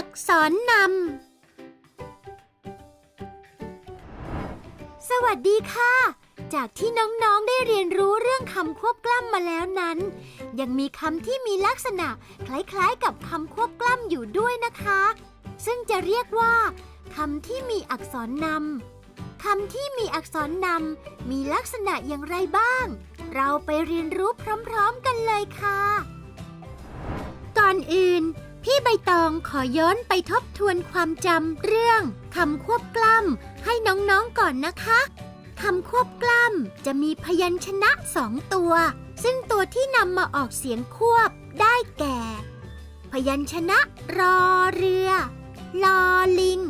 อักษรนำ สวัสดีค่ะ จากที่น้องๆได้เรียนรู้เรื่องคำควบกล้ำมาแล้วนั้น ยังมีคำที่มีลักษณะคล้ายๆกับคำควบกล้ำอยู่ด้วยนะคะ ซึ่งจะเรียกว่าคำที่มีอักษรนำคำที่มีอักษรนำมีลักษณะอย่างไรบ้าง เราไปเรียนรู้พร้อมๆกันเลยค่ะ ก่อนอื่น พี่ใบตองขอย้อนไปทบทวนความจำเรื่องคำควบกล้ำให้น้องๆก่อนนะคะคำควบกล้ำจะมีพยัญชนะสองตัว ซึ่งตัวที่นำมาออกเสียงควบได้แก่ พยัญชนะรอเรือ ลอลิง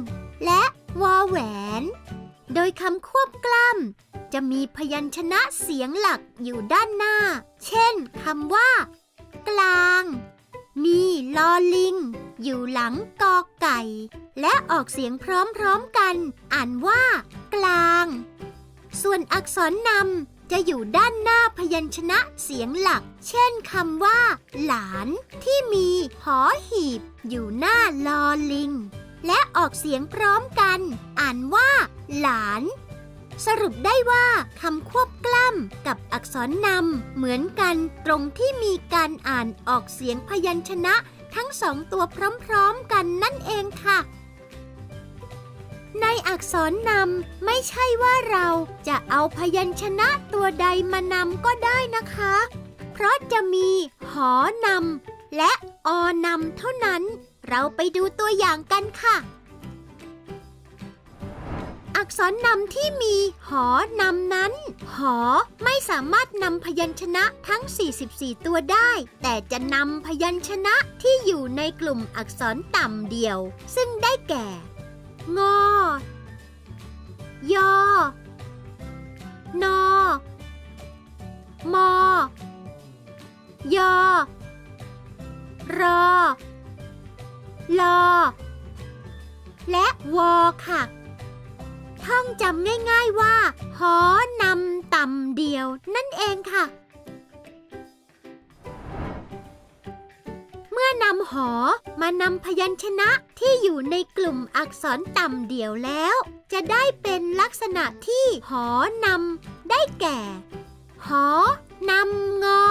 และวอแหวน โดยคำควบกล้ำจะมีพยัญชนะเสียงหลักอยู่ด้านหน้า เช่นคำว่า กลาง มีลอลิง อยู่หลังกอไก่ และออกเสียงพร้อมๆกัน อ่านว่า กลาง ส่วนอักษรนำจะอยู่ด้านหน้าพยัญชนะเสียงหลัก เช่นคำว่า หลานที่มีหอหีบ อยู่หน้าลอลิง และออกเสียงพร้อมกัน อ่านว่า หลานสรุปได้ว่าคำควบกล้ำกับอักษรนำเหมือนกันตรงที่มีการอ่านออกเสียงพยัญชนะ ทั้งสองตัวพร้อมๆกันนั่นเองค่ะ ในอักษรนำไม่ใช่ว่าเราจะเอาพยัญชนะตัวใดมานำก็ได้นะคะ เพราะจะมีหอนำและอนำเท่านั้น เราไปดูตัวอย่างกันค่ะ กษรนำที่มี หอนำนั้น หอไม่สามารถนำพยัญชนะทั้ง 44 ตัวได้ แต่จะนำพยัญชนะที่อยู่ในกลุ่มอักษรต่ำเดียว ซึ่งได้แก่ งอ ยอ นอ มอ ยอ รอ ลอ และวอค่ะ ท่องจำง่ายๆว่า หอนำต่ำเดียว นั่นเองค่ะ เมื่อนำหอมานำพยัญชนะที่อยู่ในกลุ่มอักษรต่ำเดียวแล้ว จะได้เป็นลักษณะที่หอนำได้แก่ หอนำงอ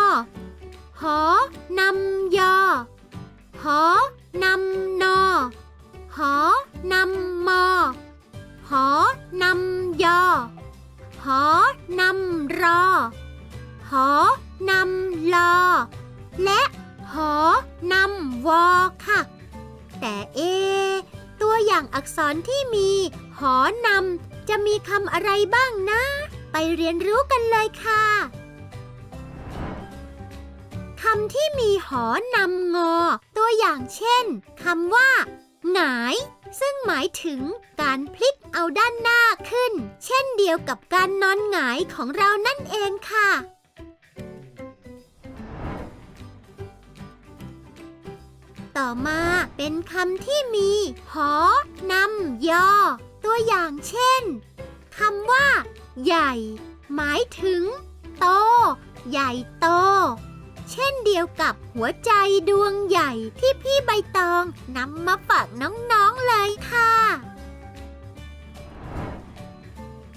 หอนำยอ หอนำนอ หอนำมอ หอนำยอ หอนำรอ หอนำลอ และหอนำวอค่ะ แต่เอ ตัวอย่างอักษรที่มี หอนำจะมีคำอะไรบ้างนะ ไปเรียนรู้กันเลยค่ะคำที่มีหอนำงอ ตัวอย่างเช่นคำว่า หงาย ซึ่งหมายถึงการพลิกเอาด้านหน้าขึ้น เช่นเดียวกับการนอนหงายของเรานั่นเองค่ะ ต่อมาเป็นคำที่มีหอนำยอ ตัวอย่างเช่นคำว่า ใหญ่ หมายถึง โต ใหญ่โต เช่นเดียวกับหัวใจดวงใหญ่ที่พี่ใบตองนำมาฝากน้องๆเลยค่ะ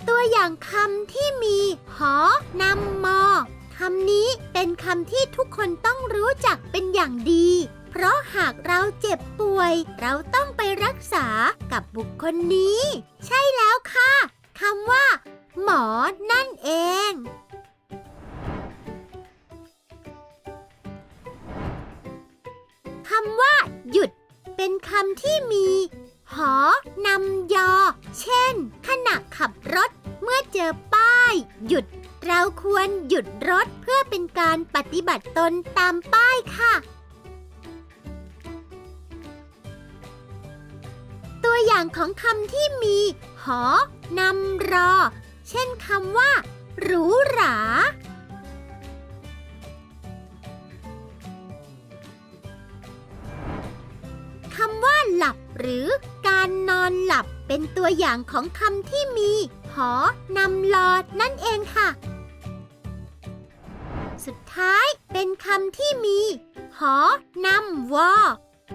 ตัวอย่างคำที่มี หอนำมอคำนี้เป็นคำที่ทุกคนต้องรู้จักเป็นอย่างดี เพราะหากเราเจ็บป่วย เราต้องไปรักษากับบุคคลนี้ ใช่แล้วค่ะคำว่า หมอนั่นเองำว่า หยุด เป็นคำที่มี หอนำยอ เช่น ขณะขับรถ เมื่อเจอป้าย หยุด เราควรหยุดรถเพื่อเป็นการปฏิบัติตนตามป้ายค่ะ ตัวอย่างของคำที่มี หอนำรอ เช่นคำว่า หรูหรา รือการนอนหลับเป็นตัวอย่างของคำที่มีหอนำลอดนั่นเองค่ะ สุดท้ายเป็นคำที่มี หอนำวอ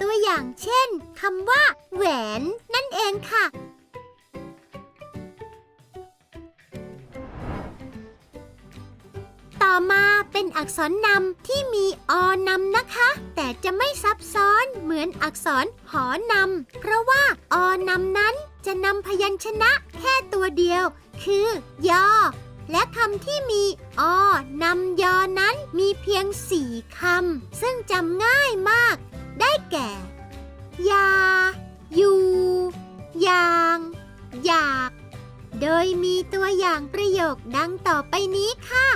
ตัวอย่างเช่นคำว่า แหวนนั่นเองค่ะ ต่อมาเป็นอักษรนำที่มีอนำนะคะ แต่จะไม่ซับซ้อนเหมือนอักษรหอนำเพราะว่าอนำนั้นจะนำพยัญชนะแค่ตัวเดียว คือยอ และคำที่มีอนำยอนั้นมีเพียงสี่คำซึ่งจำง่ายมาก ได้แก่ ยา อยู่ ยาง อยาก โดยมีตัวอย่างประโยคดังต่อไปนี้ค่ะ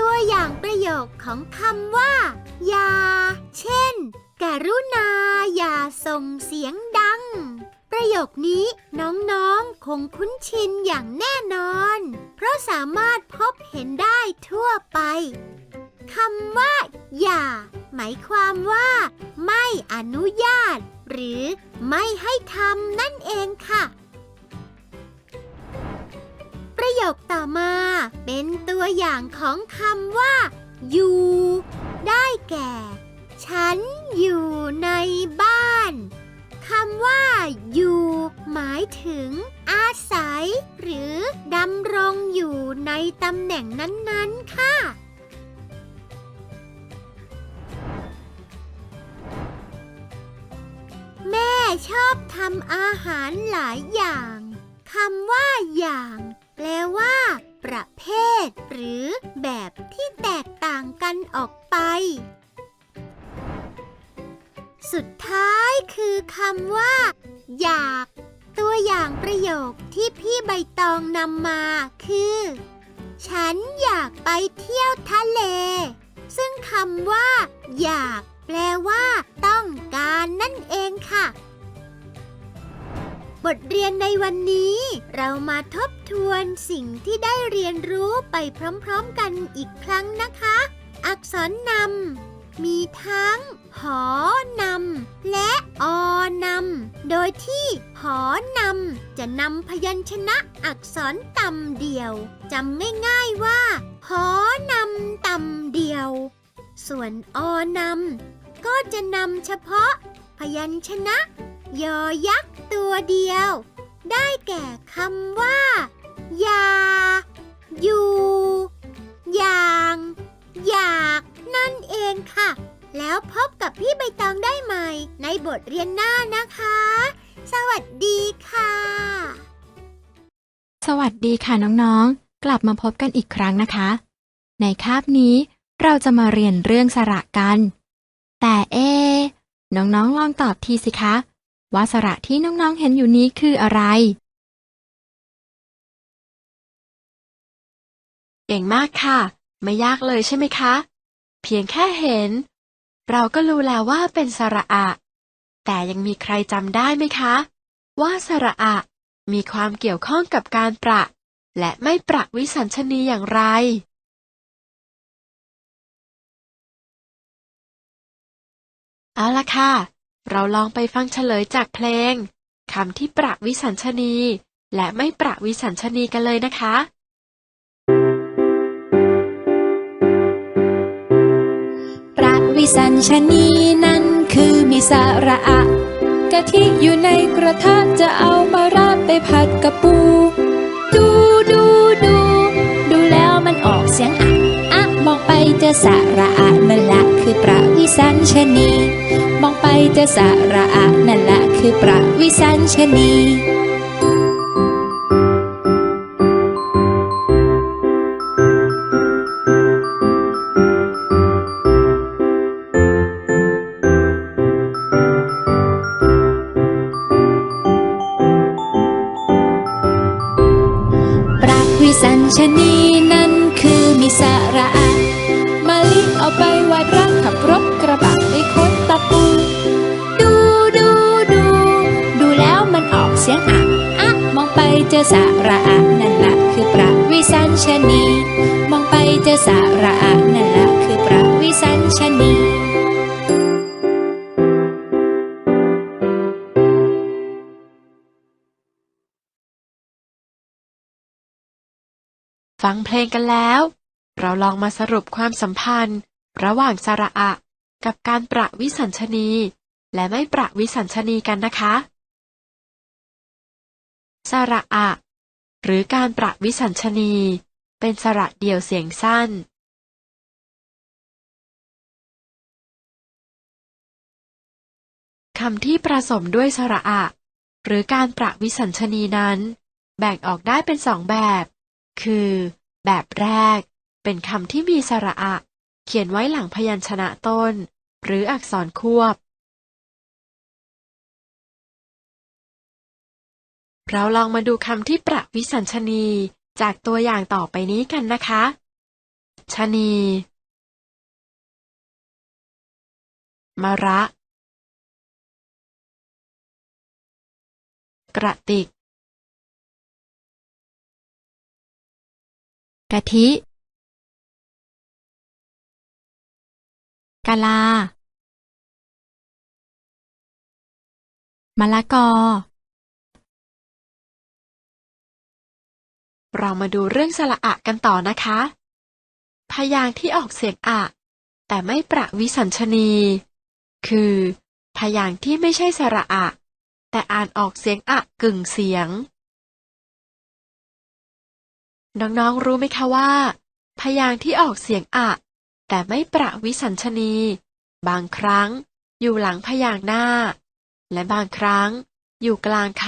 ตัวอย่างประโยคของคำว่ายาเช่น กรุณาอย่าส่งเสียงดัง ประโยคนี้น้องๆ คงคุ้นชินอย่างแน่นอน เพราะสามารถพบเห็นได้ทั่วไปคำว่า อย่า หมายความว่า ไม่อนุญาต หรือไม่ให้ทำนั่นเองค่ะ ประโยคต่อมา เป็นตัวอย่างของคำว่า อยู่างกันออกไป สุดท้ายคือคำว่า อยาก ตัวอย่างประโยคที่พี่ใบตองนำมาคือ ฉันอยากไปเที่ยวทะเล ซึ่งคำว่า อยาก แปลว่า ต้องการนั่นเองค่ะ บทเรียนในวันนี้ เรามาทบทวนสิ่งที่ได้เรียนรู้ไปพร้อมๆกันอีกครั้งนะคะ อักษรนำมีทั้ง หอนำและอนำโดยที่หอนำจะนำพยัญชนะอักษรต่ำเดียวจำง่ายๆว่าหอนำต่ำเดียว ส่วนอนำก็จะนำเฉพาะพยัญชนะ ยอยักษ์ตัวเดียว ได้แก่คำว่า ยา อยู่ อย่าง อยาก นั่นเองค่ะ แล้วพบกับพี่ใบตองได้ใหม่ ในบทเรียนหน้านะคะ สวัสดีค่ะ สวัสดีค่ะน้องๆ กลับมาพบกันอีกครั้งนะคะ ในคาบนี้เราจะมาเรียนเรื่องสระกัน แต่เอะน้องๆลองตอบทีสิคะ ว่าสระที่น้องๆเห็นอยู่นี้คืออะไร เก่งมากค่ะ ไม่ยากเลยใช่ไหมคะ เพียงแค่เห็น เราก็รู้แล้วว่าเป็นสระอะ แต่ยังมีใครจำได้ไหมคะ ว่าสระอะ มีความเกี่ยวข้องกับการประ และไม่ประวิสัญชนีอย่างไรเอาละค่ะ เราลองไปฟังเฉลยจากเพลงคำที่ประวิสัญชนี และไม่ประวิสัญชนีกันเลยนะคะ ประวิสัญชนีนั้นคือมีสาระอะกะทิอยู่ในกระทะจะเอามาราดไปผัดกับปู ดูดูดู ดูแล้วมันออกเสียงอะอะมอง ไปเจอสาระอะนั่นละคือประวิสัญชนี มองไปเจอสาระอะนั่นละคือประวิสัญชนี องไปเจอสาระอะนั่นละคือปรักวิสัญชนี มองไปเจอสาระอะนั่นละคือปรักวิสัญชนีฟังเพลงกันแล้ว เราลองมาสรุปความสัมพันธ์ ระหว่างสระอะ กับการประวิสัญชนี และไม่ประวิสัญชนีกันนะคะ สระอะ หรือการประวิสัญชนี เป็นสระเดี่ยวเสียงสั้น คำที่ประสมด้วยสระอะ หรือการประวิสัญชนีนั้น แบ่งออกได้เป็นสองแบบ คือ แบบแรก เป็นคำที่มีสระอะ เขียนไว้หลังพยัญชนะต้น หรืออักษรควบ เราลองมาดูคำที่ประวิสัญชนี จากตัวอย่างต่อไปนี้กันนะคะชะนีมะระ กระติก กะทิ กะลามะละกอ เรามาดูเรื่องสระอะกันต่อนะคะ พยางค์ที่ออกเสียงอะ แต่ไม่ประวิสัญชนี คือ พยางค์ที่ไม่ใช่สระอะ แต่อ่านออกเสียงอะกึ่งเสียง น้องๆรู้ไหมคะว่า พยางค์ที่ออกเสียงอะ แต่ไม่ประวิสัญชนี บางครั้งอยู่หลังพยางค์หน้า และบางครั้งอยู่กลางค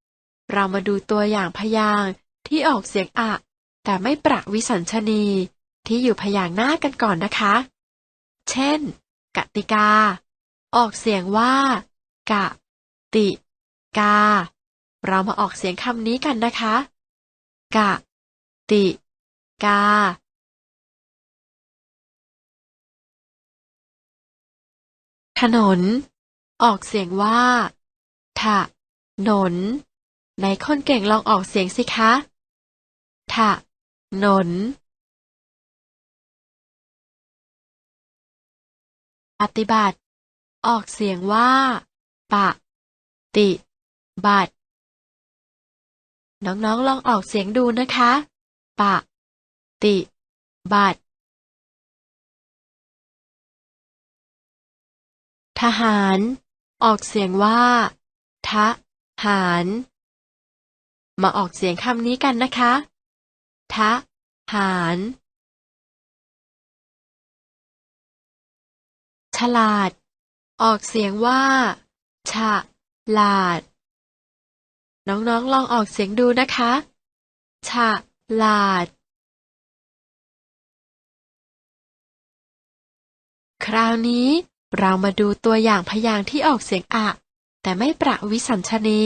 ำเรามาดูตัวอย่างพยางค์ ที่ออกเสียงอะ แต่ไม่ประวิสัญชนี ที่อยู่พยางค์หน้ากันก่อนนะคะ เช่น กติกา ออกเสียงว่า กะ ติ กา เรามาออกเสียงคำนี้กันนะคะ กะ ติ กาถนน ออกเสียงว่า ถะ หนน ไหนคนเก่งลองออกเสียงสิคะถะหนน ปฏิบัติ ออกเสียงว่า ปะ ติ บัติน้องๆ ลองออกเสียงดูนะคะ ปะ ติ บัติทหาร ออกเสียงว่า ทะหาร มาออกเสียงคำนี้กันนะคะ ทะ หาร ฉลาด ออกเสียงว่า ฉะ ลาด น้องๆลองออกเสียงดูนะคะ ฉะ ลาด คราวนี้เรามาดูตัวอย่างพยางค์ที่ออกเสียงอะ แต่ไม่ประวิสัญชนี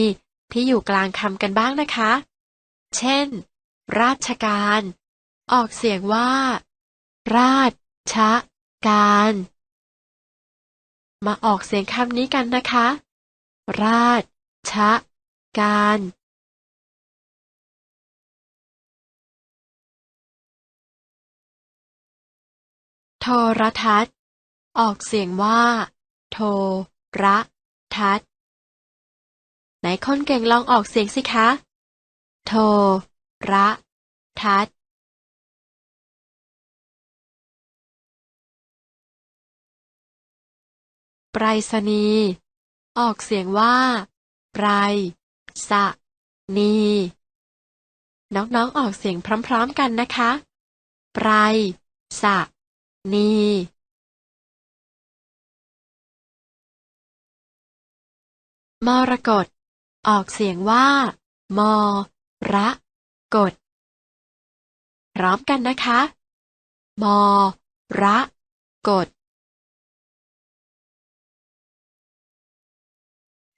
ที่อยู่กลางคำกันบ้างนะคะ เช่น ราชการ ออกเสียงว่า ราชชะการ มาออกเสียงคำนี้กันนะคะ ราชชะการโทรทัศน์ ออกเสียงว่า โทรทัศน์ ไหนคนเก่งลองออกเสียงสิคะ โทระ ทัศไปรษณีย์ออกเสียงว่าไปรสะนีน้องๆออกเสียงพร้อมๆกันนะคะ ไปรสะนีมรกต ออกเสียงว่า มอ ระ กด พร้อมกันนะคะ มอ ระ กด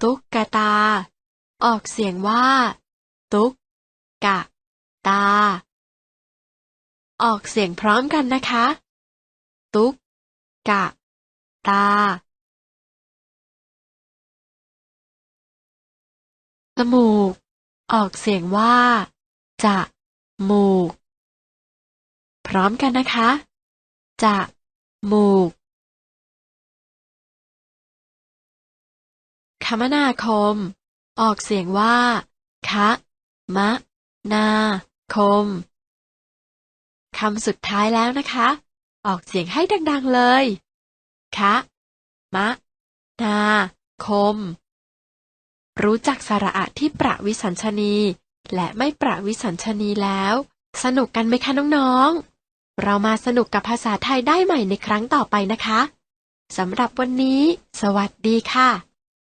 ตุ๊กตา ออกเสียงว่า ตุ๊กกะ ตา ออกเสียงพร้อมกันนะคะ ตุ๊กกะ ตา จมูก ออกเสียงว่า จะมูก พร้อมกันนะคะ จะมูก คมนาคม ออกเสียงว่า คะมะ นาคม คำสุดท้ายแล้วนะคะ ออกเสียงให้ดัง ๆ เลย คะ มะ นาคม รู้จักสระอะที่ประวิสัญชนี และไม่ประวิสัญชนีแล้ว สนุกกันไหมคะน้องๆ เรามาสนุกกับภาษาไทยได้ใหม่ในครั้งต่อไปนะคะ สำหรับวันนี้ สวัสดีค่ะ